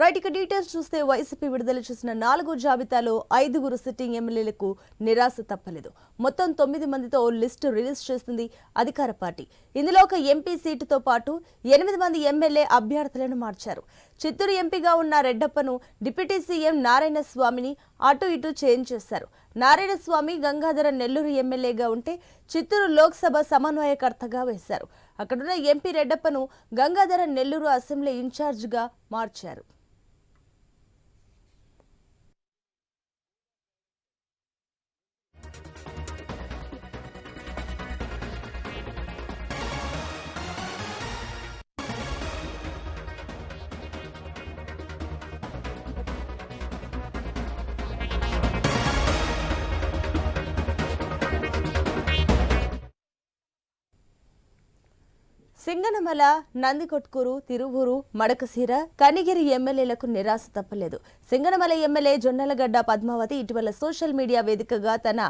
Right ఇక details చూస్తే YCP విడుదల చేసిన నాలుగో జాబితాలో ఐదుగురు సిట్టింగ్ ఎమ్మెల్యేలకు నిరాశ తప్పలేదు. మొత్తం తొమ్మిది మందితో లిస్టు రిలీజ్ చేస్తుంది అధికార పార్టీ. ఇందులో ఒక ఎంపీ సీటుతో పాటు ఎనిమిది మంది ఎమ్మెల్యే అభ్యర్థులను మార్చారు. చిత్తూరు ఎంపీగా ఉన్న రెడ్డప్పను డిప్యూటీ సీఎం నారాయణ స్వామిని అటు ఇటు చేంజ్ చేశారు. నారాయణ స్వామి గంగాధర నెల్లూరు ఎమ్మెల్యేగా ఉంటే చిత్తూరు లోక్సభ సమన్వయకర్తగా వేశారు. అక్కడున్న ఎంపీ రెడ్డప్పను గంగాధర నెల్లూరు అసెంబ్లీ ఇన్ఛార్జిగా మార్చారు. సింగనమల నందికొట్కూరు తిరువూరు మడకసీర కనిగిరి ఎమ్మెల్యేలకు నిరాశ తప్పలేదు. సింగనమల ఎమ్మెల్యే జొన్నలగడ్డ పద్మావతి ఇటీవల సోషల్ మీడియా వేదికగా తన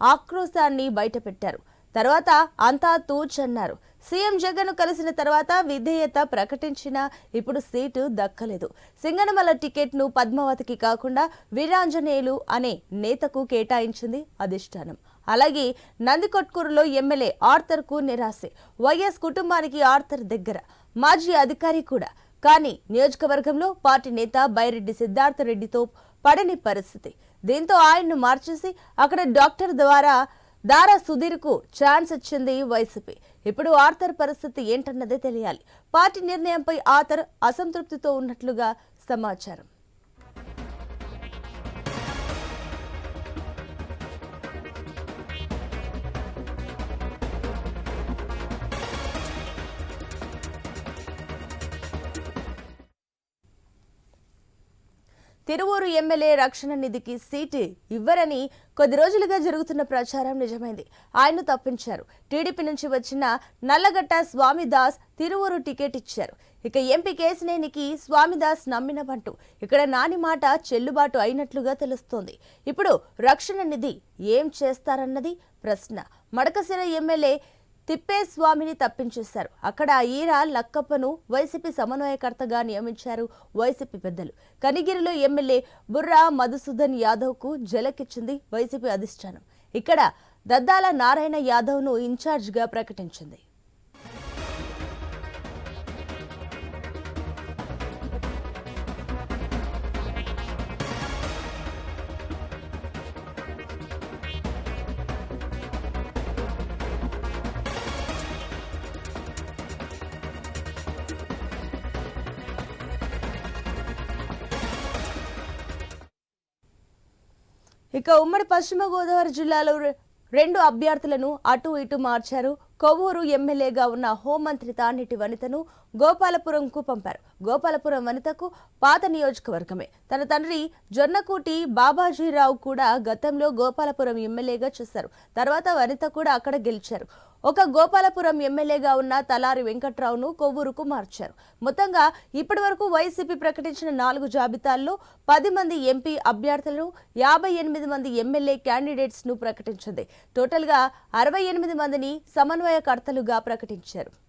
ఆక్రోశాన్ని బయటపెట్టారు. తర్వాత అంతా తూచ్ అన్నారు సీఎం జగన్ కలిసిన తర్వాత విధేయత ప్రకటించిన ఇప్పుడు సీటు దక్కలేదు. సింగనమల టికెట్ను పద్మావతికి కాకుండా వీరాంజనేయులు అనే నేతకు కేటాయించింది అధిష్టానం. అలాగే నందికొట్కూరులో ఎమ్మెల్యే ఆర్థర్కు నిరాశే. వైఎస్ కుటుంబానికి ఆర్థర్ దగ్గర మాజీ అధికారి కూడా. కానీ నియోజకవర్గంలో పార్టీ నేత బైరెడ్డి సిద్ధార్థ రెడ్డితో పడని పరిస్థితి. దీంతో ఆయన్ను మార్చేసి అక్కడ డాక్టర్ ద్వారా దారా సుధీర్కు ఛాన్స్ ఇచ్చింది వైసీపీ. ఇప్పుడు ఆర్థర్ పరిస్థితి ఏంటన్నదే తెలియాలి. పార్టీ నిర్ణయంపై ఆర్థర్ అసంతృప్తితో ఉన్నట్లుగా సమాచారం. తిరువూరు ఎమ్మెల్యే రక్షణ నిధికి సీటు ఇవ్వరని కొద్ది రోజులుగా జరుగుతున్న ప్రచారం నిజమైంది. ఆయన్ను తప్పించారు. టీడీపీ నుంచి వచ్చిన నల్లగట్ట స్వామిదాస్ తిరువూరు టికెట్ ఇచ్చారు. ఇక ఎంపీ కేసినేనికి స్వామిదాస్ నమ్మినవంటూ ఇక్కడ నాని మాట చెల్లుబాటు అయినట్లుగా తెలుస్తోంది. ఇప్పుడు రక్షణ నిధి ఏం చేస్తారన్నది ప్రశ్న. మడకసిర ఎమ్మెల్యే తిప్పేస్వామిని తప్పించేశారు. అక్కడ ఈరా లక్కప్పను వైసీపీ సమన్వయకర్తగా నియమించారు వైసీపీ పెద్దలు. కనిగిరిలో ఎమ్మెల్యే బుర్రా మధుసూదన్ యాదవ్కు జలకిచ్చింది వైసీపీ అధిష్టానం. ఇక్కడ దద్దాల నారాయణ యాదవ్ను ఇన్ఛార్జ్గా ప్రకటించింది. ఇక ఉమ్మడి పశ్చిమ గోదావరి జిల్లాలో రెండు అభ్యర్థులను అటు ఇటు మార్చారు. కొవ్వూరు ఎమ్మెల్యేగా ఉన్న హోంమంత్రి తానేటి వనితను గోపాలపురంకు పంపారు. గోపాలపురం వనితకు పాత నియోజకవర్గమే. తన తండ్రి జొన్నకూటి బాబాజీరావు కూడా గతంలో గోపాలపురం ఎమ్మెల్యేగా చేశారు. తర్వాత వనిత కూడా అక్కడ గెలిచారు. ఒక గోపాలపురం ఎమ్మెల్యేగా ఉన్న తలారి వెంకట్రావును కొవ్వూరుకు మార్చారు. మొత్తంగా ఇప్పటి వరకు వైసీపీ ప్రకటించిన నాలుగు జాబితాల్లో పది మంది ఎంపీ అభ్యర్థులను యాభై ఎనిమిది మంది ఎమ్మెల్యే క్యాండిడేట్స్ను ప్రకటించింది. టోటల్గా అరవై ఎనిమిది మందిని సమన్వయకర్తలుగా ప్రకటించారు.